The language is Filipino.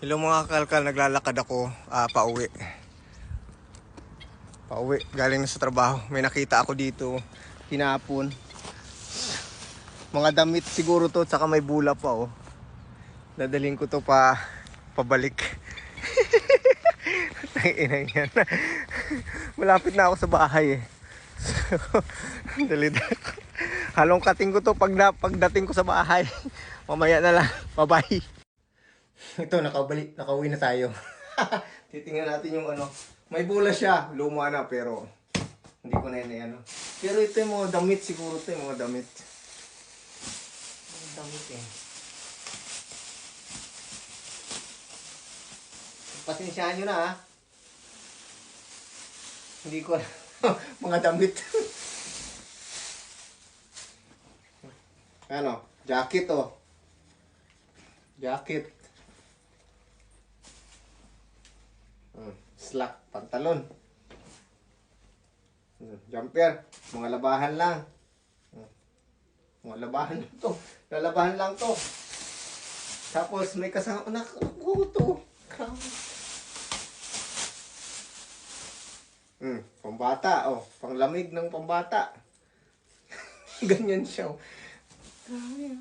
Hello mga kalkal, naglalakad ako ah, pauwi. Pauwi, galing sa trabaho. May nakita ako dito, hinapon. Mga damit siguro to, tsaka may bula pa oh. Dadaling ko to pa, pabalik. Tangina yan. Malapit na ako sa bahay eh. So, dali Halong kating ko to pag na, pagdating ko sa bahay. Mamaya na lang. Bye-bye. Ito, nakabalik, nakauwi na tayo. Titingnan natin yung ano. May bula siya. Luma na, pero hindi ko na yun ano. Pero ito yung mga damit siguro ito yung mga damit. Mga damit eh. Pasensyahan nyo na ha. Hindi ko mga damit. ano? Jacket oh. Jacket. Hmm, Slack, pantalon. Hmm, Jumper, mga labahan lang. Hmm, Mga labahan lang to. Lalabahan lang to. Tapos may kasama, anak, ako to. Hmm, pambata, oh. Panglamig ng pambata. Ganyan siya, oh. Ah.